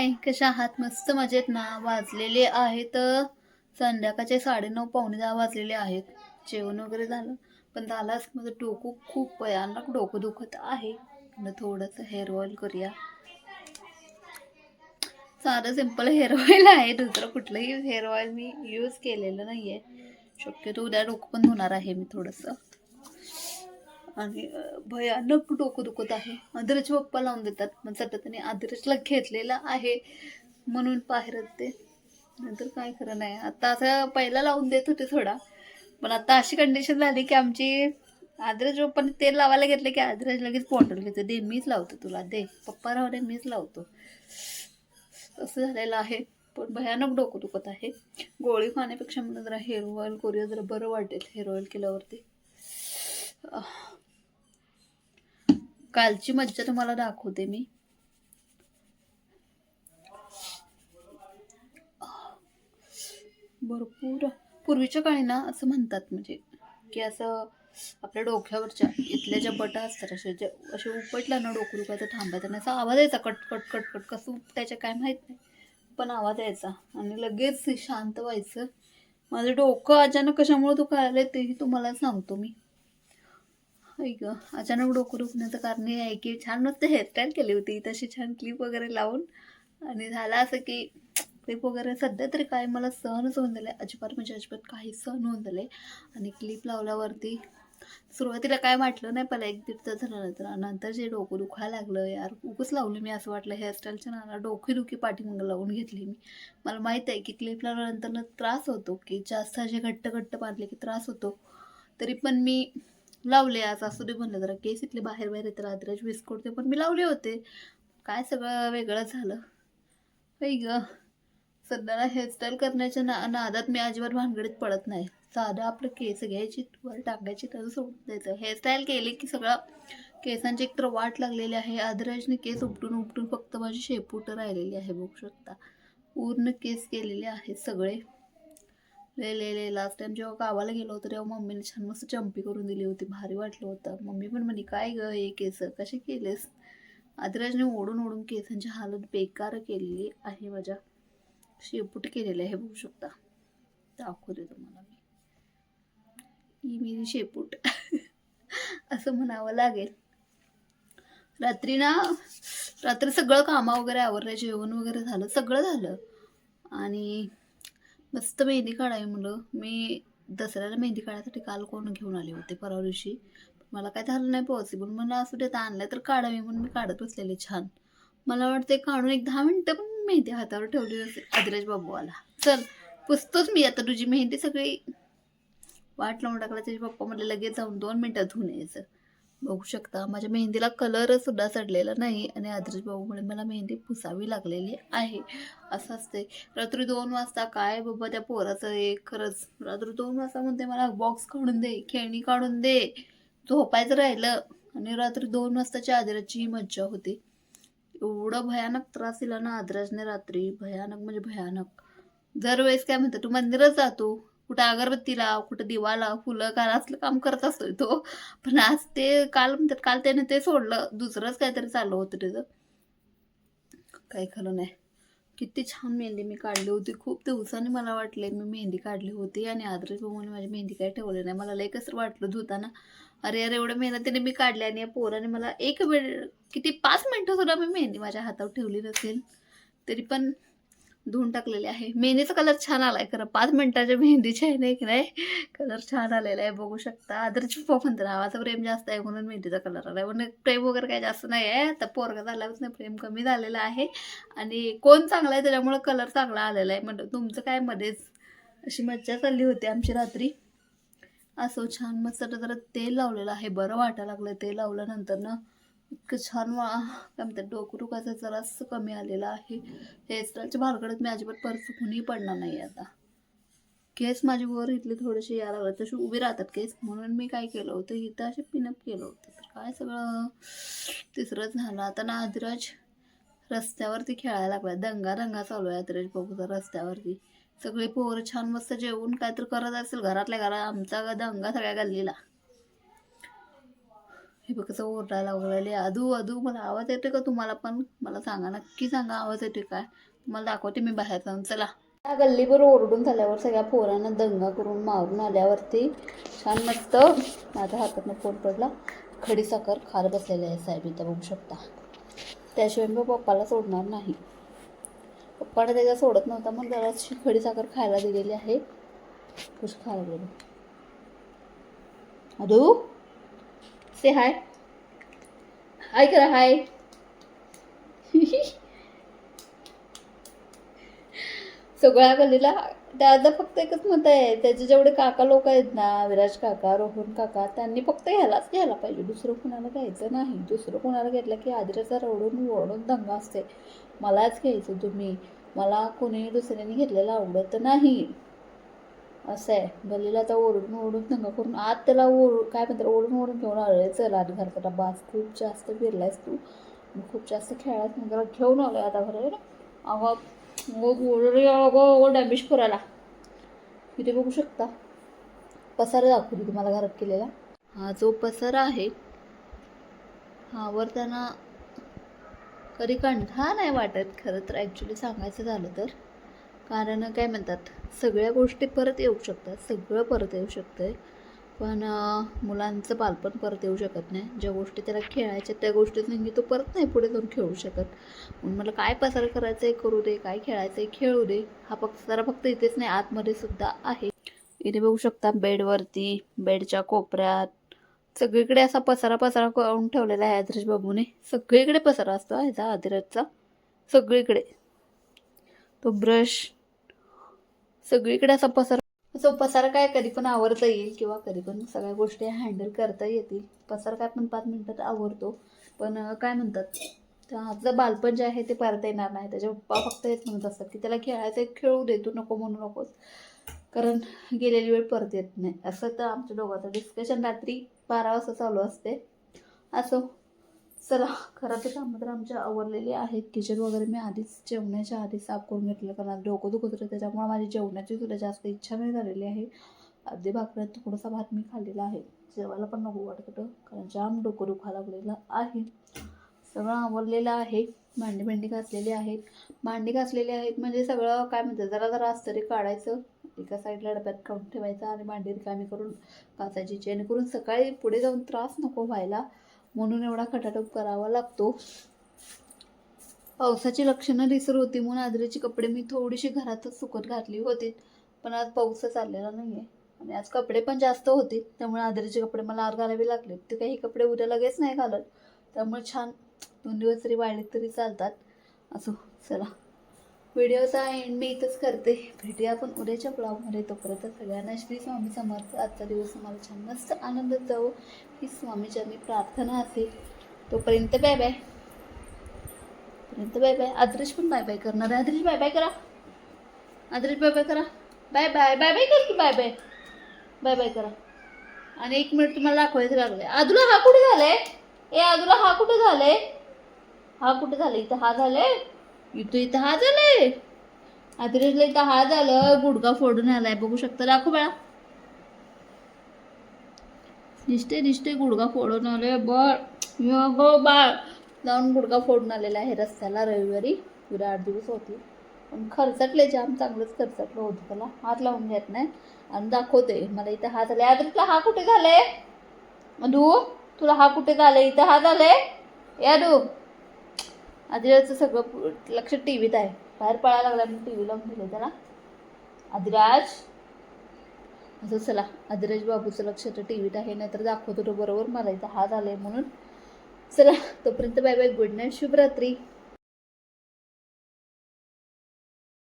हाय कशा आहात? मस्त मजेत ना? वाजलेले आहेत. संध्याकाळचे साडेनऊ पावणे दहा वाजलेले आहेत. जेवण वगैरे झालं. पण झालाच माझं डोकं खूप भयानक डोकं दुखत आहे. थोडंसं हेअर ऑइल करूया. साधं सिंपल हेअर ऑइल आहे. दुसरं कुठलंही हेअर ऑइल मी यूज केलेलं नाही आहे शक्यतो उद्या डोकं पण धुणार आहे मी थोडंसं. आणि भयानक डोकं दुखत आहे. आदरच पप्पा लावून देतात. पण सध्या त्याने आदरचला घेतलेला आहे म्हणून बाहेर ते. नंतर काय खरं नाही. आता असं पहिला लावून देत होते थोडा. पण आता अशी कंडिशन झाली की आमची आद्रज पप्पाने तेल लावायला घेतलं की आद्रज लगेच पोंडल घेतो. दे मीच लावतो तुला. दे पप्पा राहू दे मीच लावतो. असं झालेलं आहे. पण भयानक डोकं दुखत आहे. गोळी खाण्यापेक्षा म्हणून जरा हेअर ऑइल करूया जरा बरं वाटेल हेअर ऑइल केल्यावरती. कालची मज्जा तुम्हाला दाखवते मी. भरपूर. पूर्वीच्या काळी ना असं म्हणतात म्हणजे की असं आपल्या डोक्यावरच्या इथल्या ज्या बटा असतात अशा ज्या असे उपटल्या ना डोकं तर थांबायचं आणि असा आवाज यायचा कट कट कट कट कसं उपटायचं काय माहीत नाही. पण आवाज यायचा आणि लगेच शांत व्हायचं. माझं डोकं अचानक कशामुळे दुखायला तेही तुम्हाला सांगतो मी. ऐक अचानक डोकं दुखण्याचं कारण हे आहे की छान मस्त हेअरस्टाईल केली होती. तशी छान क्लिप वगैरे लावून. आणि झालं असं की क्लिप वगैरे सध्या तरी काय मला सहनच होऊन झालं अजिबात म्हणजे अजिबात काही सहन होऊन झाले आणि क्लिप लावल्यावरती सुरुवातीला काय वाटलं नाही पहिला एक दीड तास झाल्यानंतर नंतर जे डोकं दुखायला लागलं यार उगच लावलं मी असं वाटलं. हेअरस्टाईलच्या नाला डोकी दुखी पाठीमागं लावून घेतली मी. मला माहीत आहे की क्लिप लावल्यानंतर त्रास होतो की जास्त असे घट्ट घट्ट बांधले की त्रास होतो. तरी पण मी लावले आज असू दे म्हणलं जरा केस इथले बाहेर बाहेर येतात आद्राज विस्कोटते पण मी लावले होते. काय सगळं वेगळं झालं. बाई ग. सध्याला हेअरस्टाईल करण्याच्या ना नादात मी अजिबात भानगडीत पडत नाही. साधं आपलं केस घ्यायची वर टाकायची तर सोडून द्यायचं. हेअरस्टाईल केली की सगळं केसांची एकतर वाट लागलेली आहे. आदराजने केस उपटून उपटून फक्त माझी शेपूट राहिलेली आहे बघू शकता. पूर्ण केस केलेले आहेत सगळे. ले ले ले. लास्ट टाइम जेव्हा गावाला गेलो होतो तेव्हा मम्मीने छान मस्त चंपी करून दिली होती. भारी वाटलं होतं. मम्मी पण म्हणे काय गं हे केस? कसे केलेस? आदिराजने ओढून ओढून केसांची हालत बेकार केलेली आहे माझ्या. शेपूट केलेले आहे बघू शकता. दाखवते तुम्हाला मी. ही शेपूट. असं म्हणावं लागेल. रात्री ना रात्री सगळं कामं वगैरे आवरलं जेवण वगैरे झालं सगळं झालं. आणि मस्त मेहंदी काढावी म्हणलं. मी दसऱ्याला मेहंदी काढायसाठी काल कोण घेऊन आले होते परवा दिवशी. मला काय झालं नाही पॉसिबल म्हणलं असू देत आणलं तर काढावी म्हणून मी काढत बसलेले छान. मला वाटते काढून एक दहा मिनटं पण मेहंदी हातावर ठेवली होती आदिराज बाबूवाला. चल पुसतोच मी आता तुझी मेहंदी सगळी. वाट लावून टाकला त्याचे पप्पा म्हटलं लगेच जाऊन दोन मिनटात धुवून यायचं. बघू शकता. माझ्या मेहंदीला कलर सुद्धा चढलेला नाही आणि आदर्श बाबूमुळे मला मेहंदी पुसावी लागलेली आहे. असं असते रात्री दोन वाजता काय बाबा त्या पोराचं एक खरंच. रात्री दोन वाजता म्हणते मला बॉक्स काढून दे खेळणी काढून दे. झोपायचं राहिलं आणि रात्री दोन वाजताच्या आदराची ही मज्जा होती. एवढं भयानक त्रास दिला ना आदराजने रात्री. भयानक म्हणजे भयानक. दरवेळेस काय म्हणतात तू मंदिरात जातो कुठं अगरबत्ती लाव कुठं दिवा लाव फुलं काल असलं काम करत असतोय तो. पण आज ते काल म्हणतात काल त्याने ते सोडलं. दुसरंच काहीतरी चालू होतं त्याचं. काही खरं नाही. किती छान मेहंदी मी काढली होती. खूप दिवसांनी मला वाटले मी मेहंदी काढली होती आणि आदरेश बाबूने माझी मेहंदी काही ठेवली नाही. मला लय कसं वाटलं धुताना अरे अरे एवढं मेहनतीने मी काढली आणि या पोराने मला एक वेळ किती पाच मिनटं सुद्धा मी मेहंदी माझ्या हातावर ठेवली नसेल. तरी पण धुवून टाकलेले आहे. मेहंदीचा कलर छान आलाय खरं. पाच मिनिटाच्या मेहंदीच्या आहे नाही की नाही? कलर छान आलेला आहे बघू शकता. आदरची पप्पा म्हणतात नावाचा प्रेम जास्त आहे म्हणून मेहंदीचा कलर आलाय. म्हणून प्रेम वगैरे काही जास्त नाही आहे. आता पोरगा नाही प्रेम कमी झालेला आहे. आणि कोण चांगला आहे त्याच्यामुळं कलर चांगला आलेला आहे. म्हणजे तुमचं काय मध्येच अशी मज्जा चालली होती आमची रात्री. असं छान मस्त जरा तेल लावलेलं आहे. बरं वाटायला लागलं तेल लावल्यानंतर ना. इतकं छान वा काय म्हणतात डोकं दुखायचं जरासं कमी आलेलं आहे. हेअरस्टाईलच्या भानगडीत मी अजिबात परत कुणी पडणार नाही आता. केस माझी वर इथले थोडेसे यायला लागले. तसे उभे राहतात केस. म्हणून मी काय केलं होतं इथं असे पिनअप केलं होतं. तर काय सगळं? तिसरंच झालं. आता ना आदिराज रस्त्यावरती खेळायला लागला दंगा दंगा चालू आहे आदिराज बाबूचा रस्त्यावरती. सगळे पोरं छान मस्त जेवून काहीतरी करत असेल घरातल्या घरात आमचा दंगा सगळ्या गल्लीला. हे बघ कसं ओरडायला लागले अधू अधू मला आवाज येतोय का तुम्हाला पण? मला सांगा नक्की सांगा आवाज येतोय काय? तुम्हाला दाखवते मी बाहेर जाऊन. चला. त्या गल्लीवर ओरडून झाल्यावर सगळ्या पोरांना दंगा करून मारून आल्यावरती छान मस्त माझ्या हातातनं फोन पडला. खडी साखर खार बसलेले आहे साहेब इथं बघू शकता. त्याशिवाय मी पप्पाला सोडणार नाही. पप्पाला त्याच्या सोडत नव्हता मग जराशी खडी साखर खायला दिलेली आहे. खुश खायला गेलो अदू से हाय हाय करा हाय सगळ्या गलीला त्याचं फक्त एकच मत आहे. त्याचे जेवढे काका लोक आहेत ना विराज काका रोहन काका त्यांनी फक्त ह्यालाच घ्यायला पाहिजे. दुसरं कुणाला घ्यायचं नाही. दुसरं कुणाला घेतलं की आदिराचा रडून ओरडून दंगा असते. मलाच घ्यायचं तुम्ही. मला कोणी दुसऱ्याने घेतलेलं आवडत नाही. असं आहे. गलीला आता ओरडून ओरडून दंगा करून आत त्याला ओर काय म्हणतात ओरडून ओरडून घेऊन आलोय. चल आत घरात बाज खूप जास्त फिरलायस तू. खूप जास्त खेळायस. मग त्याला घेऊन आलोय आता घरी अगं मग ओरडे अगं अगं डॅमेज करायला. इथे बघू शकता. पसारा दाखवली तुम्हाला घरात केलेला. हा जो पसारा आहे हा वर त्यांना कधी कंठा नाही वाटत. खरं तर ॲक्च्युली सांगायचं झालं तर. कारण काय म्हणतात सगळ्या गोष्टी परत येऊ शकतात सगळं परत येऊ शकतं पण मुलांचं बालपण परत येऊ शकत नाही. ज्या गोष्टी त्याला खेळायच्या त्या गोष्टीत नाही तो परत नाही पुढे जाऊन खेळू शकत. म्हणून मला काय पसार करायचं आहे करू दे काय खेळायचं आहे खेळू दे. हा पसारा फक्त इथेच नाही आतमध्ये सुद्धा आहे. इथे बघू शकता बेडवरती बेडच्या कोपऱ्यात. सगळीकडे असा पसारा पसारा करून ठेवलेला आहे आदरेश बाबूने. सगळीकडे पसारा असतो ह्याचा आदिराजचा सगळीकडे. तो ब्रश सगळीकडे असा पसार असं पसार काय कधी पण आवरता येईल किंवा कधी पण सगळ्या गोष्टी हँडल करता येतील. पसार काय पण पाच मिनिटात आवरतो. पण काय म्हणतात? आजचं बालपण जे आहे ते परत येणार नाही. त्याच्या पप्पा फक्त हेच म्हणत असतात की त्याला खेळायचं खेळू दे तू नको म्हणू नकोस. कारण गेलेली वेळ परत येत नाही. असं तर आमच्या दोघांचं डिस्कशन रात्री बारा वाजता चालू असते. असो. चला तर कामं तर आमच्या आवरलेली आहेत. किचन वगैरे मी आधीच जेवणाच्या आधी साफ करून घेतलं कारण डोकं दुखत होतं त्याच्यामुळे माझी जेवणाची सुद्धा जास्त इच्छा नाही झालेली आहे. अर्धी भाकऱ्यात थोडासा भात मी खाल्लेला आहे. जेवायला पण नको वाटत होतं कारण जाम डोकं दुखा लागलेलं आहे. सगळं आवरलेलं आहे. भांडी भांडी घासलेली आहेत. भांडी घासलेली आहेत म्हणजे सगळं काय म्हणतात जरा जरा तरी काढायचं एका साईडला डब्यात काढून ठेवायचं आणि भांडी रिकामी करून घासायची. जेणेकरून सकाळी पुढे जाऊन त्रास नको व्हायला. म्हणून एवढा खटाटोप करावा लागतो. पावसाची लक्षणं दिसत होती म्हणून आदरीची कपडे मी थोडीशी घरातच सुकत घातली होती. पण आज पाऊसच आलेला नाही आहे आणि आज कपडे पण जास्त होते. त्यामुळे आदरीचे कपडे मला आर घालावे लागले. ते काही कपडे उद्या लगेच नाही घालत. त्यामुळे छान दोन दिवस तरी वाढले तरी चालतात. असो चला. व्हिडिओचा एंड मी इथंच करते. भेटूया आपण उद्याच्या ब्लॉगमध्ये तोपर्यंत सगळ्यांना श्री स्वामी समर्थ. आजचा दिवस मला छान मस्त आनंदात जाऊ ही स्वामीचरणी प्रार्थना असेल. तोपर्यंत बाय बाय पर्यंत बाय बाय आदर्श पण बाय बाय करणार आहे. आदर्श बाय बाय करा. आदर्श बाय बाय करा. बाय बाय बाय बाय कर की बाय बाय बाय बाय करा. आणि एक मिनिट तुम्हाला दाखवायचं लागले आदुला हा कुठे झालाय? ए आदुला हा कुठे झालाय? हा कुठे झालं इथं हा झालाय? इथं इथं हा झालंय. आदरेशला इथं हा झालं गुडगा फोडून आलाय. बघू शकता दाखव बाळा. दिसते दिसते गुडगा फोडून आलोय. बळ. गो हो, बाळ. जाऊन गुडगा फोडून आलेला आहे रस्त्याला रविवारी. पुढे आठ दिवस होती पण खर्चटले जाम चांगलंच खर्चटलं होतं त्याला. हात लावून घेत नाही. आणि दाखवते मला इथं हा झालाय. आदरीतला हा कुठे झालाय? मधू तुला हा कुठे झालाय? इथं हा झालाय? यादू आदिराजचं सगळं लक्ष टी व्हीत आहे. बाहेर पळायला लागला मी टी व्ही लावून दिले त्याला. आदिराज. असं चला आदिराज बाबूचं लक्ष तर टी व्हीत आहे नाहीतर दाखवतो तो बरोबर. मला इथं हा आहे म्हणून. चला तोपर्यंत बाय बाय. गुड नाईट शुभरात्री.